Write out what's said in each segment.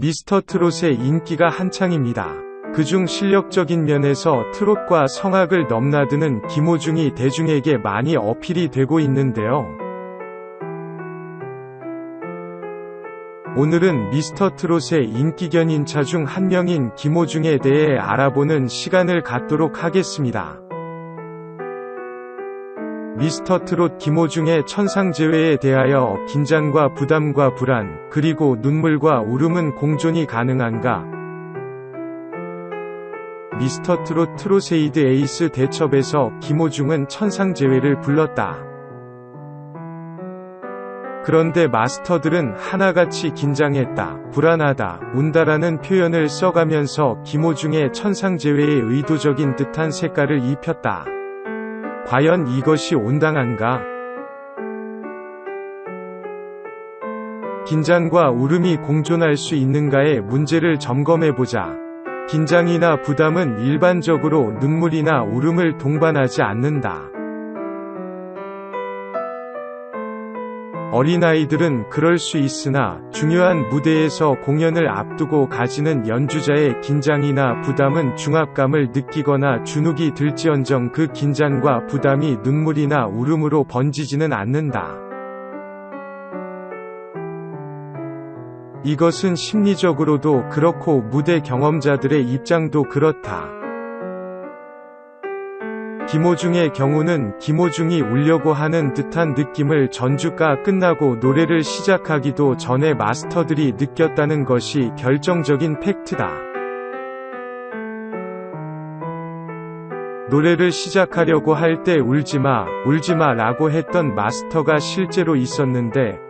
미스터 트롯의 인기가 한창입니다. 그중 실력적인 면에서 트롯과 성악을 넘나드는 김호중이 대중에게 많이 어필이 되고 있는데요. 오늘은 미스터 트롯의 인기견인차 중 한 명인 김호중에 대해 알아보는 시간을 갖도록 하겠습니다. 미스터 트롯 김호중의 천상재회에 대하여 긴장과 부담과 불안, 그리고 눈물과 울음은 공존이 가능한가? 미스터 트롯 트로세이드 에이스 대첩에서 김호중은 천상재회를 불렀다. 그런데 마스터들은 하나같이 긴장했다, 불안하다, 운다라는 표현을 써가면서 김호중의 천상재회에 의도적인 듯한 색깔을 입혔다. 과연 이것이 온당한가? 긴장과 울음이 공존할 수 있는가의 문제를 점검해보자. 긴장이나 부담은 일반적으로 눈물이나 울음을 동반하지 않는다. 어린아이들은 그럴 수 있으나 중요한 무대에서 공연을 앞두고 가지는 연주자의 긴장이나 부담은 중압감을 느끼거나 주눅이 들지언정 그 긴장과 부담이 눈물이나 울음으로 번지지는 않는다. 이것은 심리적으로도 그렇고 무대 경험자들의 입장도 그렇다. 김호중의 경우는 김호중이 울려고 하는 듯한 느낌을 전주가 끝나고 노래를 시작하기도 전에 마스터들이 느꼈다는 것이 결정적인 팩트다. 노래를 시작하려고 할 때 울지마, 울지마 라고 했던 마스터가 실제로 있었는데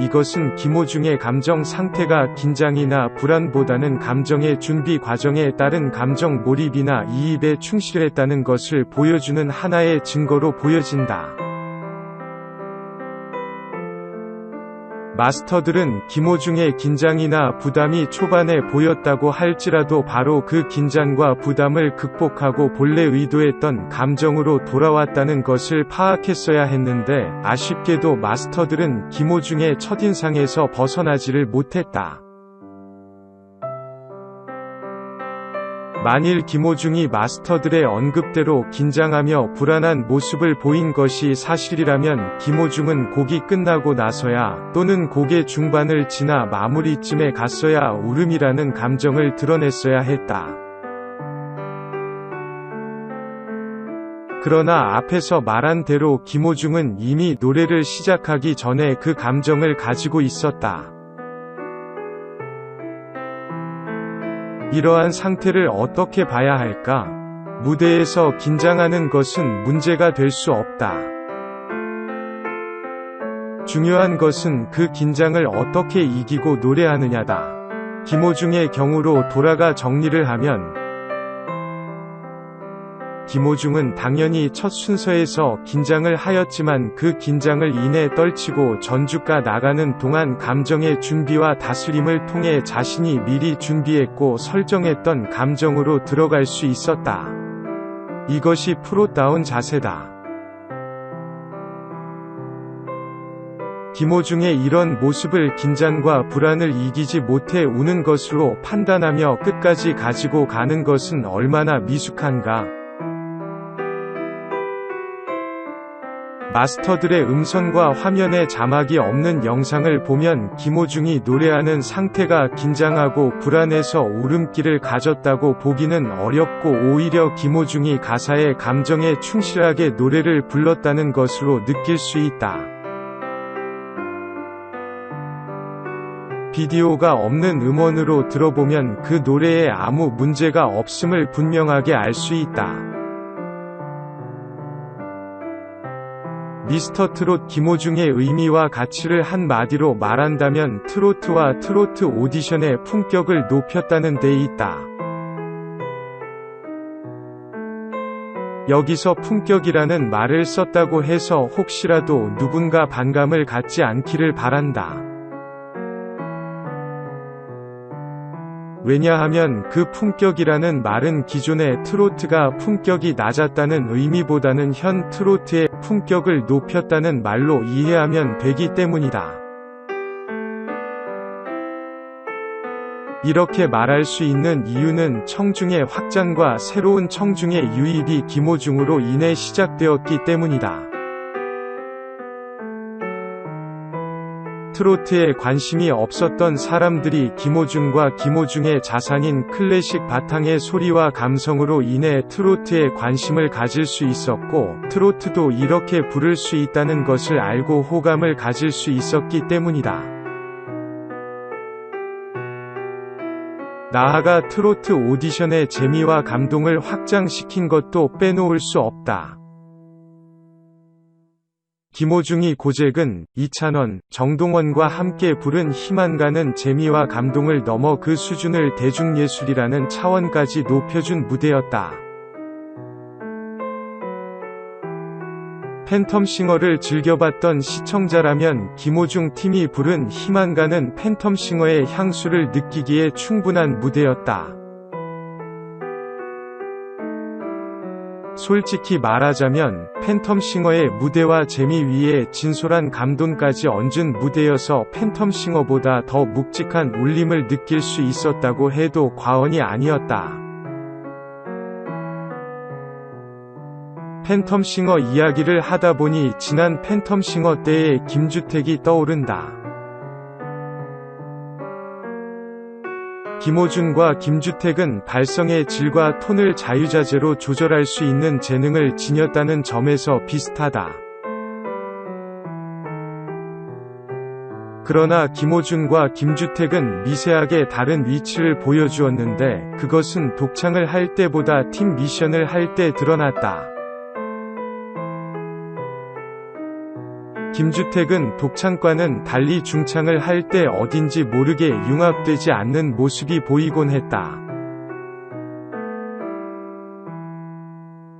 이것은 김호중의 감정 상태가 긴장이나 불안보다는 감정의 준비 과정에 따른 감정 몰입이나 이입에 충실했다는 것을 보여주는 하나의 증거로 보여진다. 마스터들은 김호중의 긴장이나 부담이 초반에 보였다고 할지라도 바로 그 긴장과 부담을 극복하고 본래 의도했던 감정으로 돌아왔다는 것을 파악했어야 했는데 아쉽게도 마스터들은 김호중의 첫인상에서 벗어나지를 못했다. 만일 김호중이 마스터들의 언급대로 긴장하며 불안한 모습을 보인 것이 사실이라면 김호중은 곡이 끝나고 나서야 또는 곡의 중반을 지나 마무리쯤에 갔어야 울음이라는 감정을 드러냈어야 했다. 그러나 앞에서 말한 대로 김호중은 이미 노래를 시작하기 전에 그 감정을 가지고 있었다. 이러한 상태를 어떻게 봐야 할까? 무대에서 긴장하는 것은 문제가 될 수 없다. 중요한 것은 그 긴장을 어떻게 이기고 노래하느냐다. 김호중의 경우로 돌아가 정리를 하면 김호중은 당연히 첫 순서에서 긴장을 하였지만 그 긴장을 인해 떨치고 전주가 나가는 동안 감정의 준비와 다스림을 통해 자신이 미리 준비했고 설정했던 감정으로 들어갈 수 있었다. 이것이 프로다운 자세다. 김호중의 이런 모습을 긴장과 불안을 이기지 못해 우는 것으로 판단하며 끝까지 가지고 가는 것은 얼마나 미숙한가. 마스터들의 음성과 화면에 자막이 없는 영상을 보면 김호중이 노래하는 상태가 긴장하고 불안해서 울음기를 가졌다고 보기는 어렵고 오히려 김호중이 가사의 감정에 충실하게 노래를 불렀다는 것으로 느낄 수 있다. 비디오가 없는 음원으로 들어보면 그 노래에 아무 문제가 없음을 분명하게 알 수 있다. 미스터 트롯 김호중의 의미와 가치를 한마디로 말한다면 트로트와 트로트 오디션의 품격을 높였다는 데 있다. 여기서 품격이라는 말을 썼다고 해서 혹시라도 누군가 반감을 갖지 않기를 바란다. 왜냐하면 그 품격이라는 말은 기존의 트로트가 품격이 낮았다는 의미보다는 현 트로트의 품격을 높였다는 말로 이해하면 되기 때문이다. 이렇게 말할 수 있는 이유는 청중의 확장과 새로운 청중의 유입이 김호중으로 인해 시작되었기 때문이다. 트로트에 관심이 없었던 사람들이 김호중과 김호중의 자산인 클래식 바탕의 소리와 감성으로 인해 트로트에 관심을 가질 수 있었고, 트로트도 이렇게 부를 수 있다는 것을 알고 호감을 가질 수 있었기 때문이다. 나아가 트로트 오디션의 재미와 감동을 확장시킨 것도 빼놓을 수 없다. 김호중이 고잭은 이찬원, 정동원과 함께 부른 희망가는 재미와 감동을 넘어 그 수준을 대중예술이라는 차원까지 높여준 무대였다. 팬텀싱어를 즐겨봤던 시청자라면 김호중 팀이 부른 희망가는 팬텀싱어의 향수를 느끼기에 충분한 무대였다. 솔직히 말하자면 팬텀싱어의 무대와 재미 위에 진솔한 감동까지 얹은 무대여서 팬텀싱어보다 더 묵직한 울림을 느낄 수 있었다고 해도 과언이 아니었다. 팬텀싱어 이야기를 하다 보니 지난 팬텀싱어 때의 김주택이 떠오른다. 김호준과 김주택은 발성의 질과 톤을 자유자재로 조절할 수 있는 재능을 지녔다는 점에서 비슷하다. 그러나 김호준과 김주택은 미세하게 다른 위치를 보여주었는데 그것은 독창을 할 때보다 팀 미션을 할 때 드러났다. 김주택은 독창과는 달리 중창을 할 때 어딘지 모르게 융합되지 않는 모습이 보이곤 했다.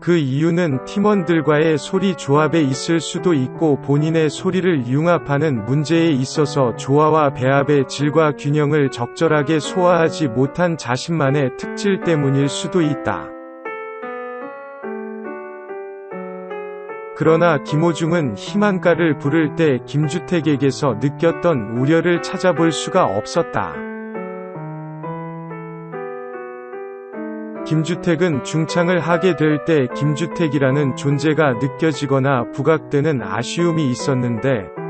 그 이유는 팀원들과의 소리 조합에 있을 수도 있고 본인의 소리를 융합하는 문제에 있어서 조화와 배합의 질과 균형을 적절하게 소화하지 못한 자신만의 특질 때문일 수도 있다. 그러나 김호중은 희망가를 부를 때 김주택에게서 느꼈던 우려를 찾아볼 수가 없었다. 김주택은 중창을 하게 될 때 김주택이라는 존재가 느껴지거나 부각되는 아쉬움이 있었는데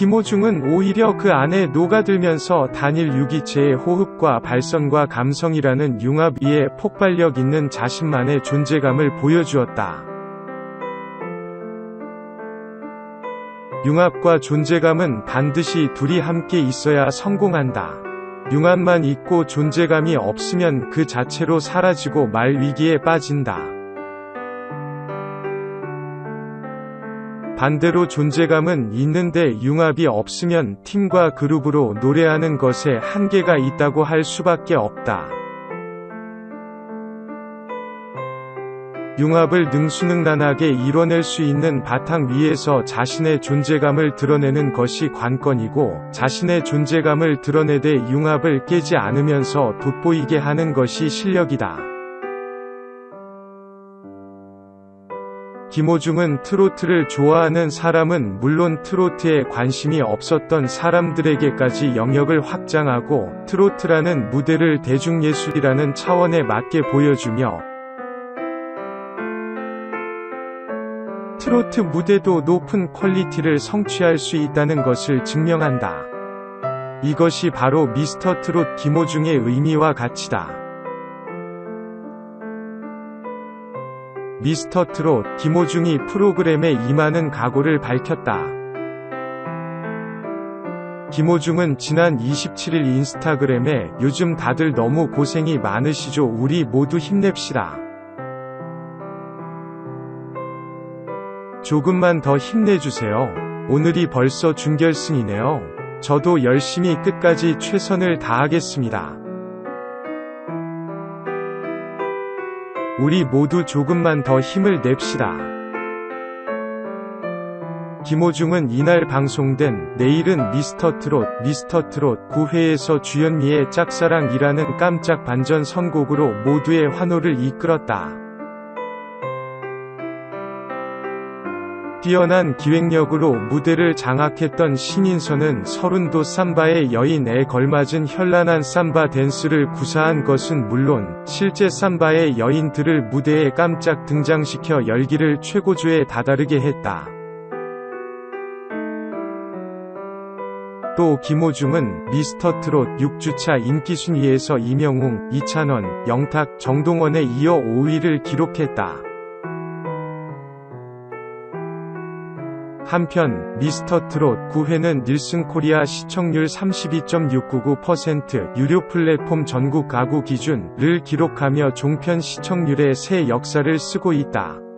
김호중은 오히려 그 안에 녹아들면서 단일 유기체의 호흡과 발성과 감성이라는 융합 위에 폭발력 있는 자신만의 존재감을 보여주었다. 융합과 존재감은 반드시 둘이 함께 있어야 성공한다. 융합만 있고 존재감이 없으면 그 자체로 사라지고 말 위기에 빠진다. 반대로 존재감은 있는데 융합이 없으면 팀과 그룹으로 노래하는 것에 한계가 있다고 할 수밖에 없다. 융합을 능수능란하게 이뤄낼 수 있는 바탕 위에서 자신의 존재감을 드러내는 것이 관건이고 자신의 존재감을 드러내되 융합을 깨지 않으면서 돋보이게 하는 것이 실력이다. 김호중은 트로트를 좋아하는 사람은 물론 트로트에 관심이 없었던 사람들에게까지 영역을 확장하고 트로트라는 무대를 대중예술이라는 차원에 맞게 보여주며 트로트 무대도 높은 퀄리티를 성취할 수 있다는 것을 증명한다. 이것이 바로 미스터 트롯 김호중의 의미와 가치다. 미스터 트롯 김호중이 프로그램에 임하는 각오를 밝혔다. 김호중은 지난 27일 인스타그램에 요즘 다들 너무 고생이 많으시죠 우리 모두 힘냅시다. 조금만 더 힘내주세요. 오늘이 벌써 준결승이네요. 저도 열심히 끝까지 최선을 다하겠습니다. 우리 모두 조금만 더 힘을 냅시다. 김호중은 이날 방송된 내일은 미스터 트롯 미스터 트롯 9회에서 주현미의 짝사랑이라는 깜짝 반전 선곡으로 모두의 환호를 이끌었다. 뛰어난 기획력으로 무대를 장악했던 신인선은 서른도 삼바의 여인에 걸맞은 현란한 삼바 댄스를 구사한 것은 물론 실제 삼바의 여인들을 무대에 깜짝 등장시켜 열기를 최고조에 다다르게 했다. 또 김호중은 미스터 트롯 6주차 인기 순위에서 이명웅, 이찬원, 영탁, 정동원에 이어 5위를 기록했다. 한편 미스터 트롯 9회는 닐슨 코리아 시청률 32.699% 유료 플랫폼 전국 가구 기준을 기록하며 종편 시청률의 새 역사를 쓰고 있다.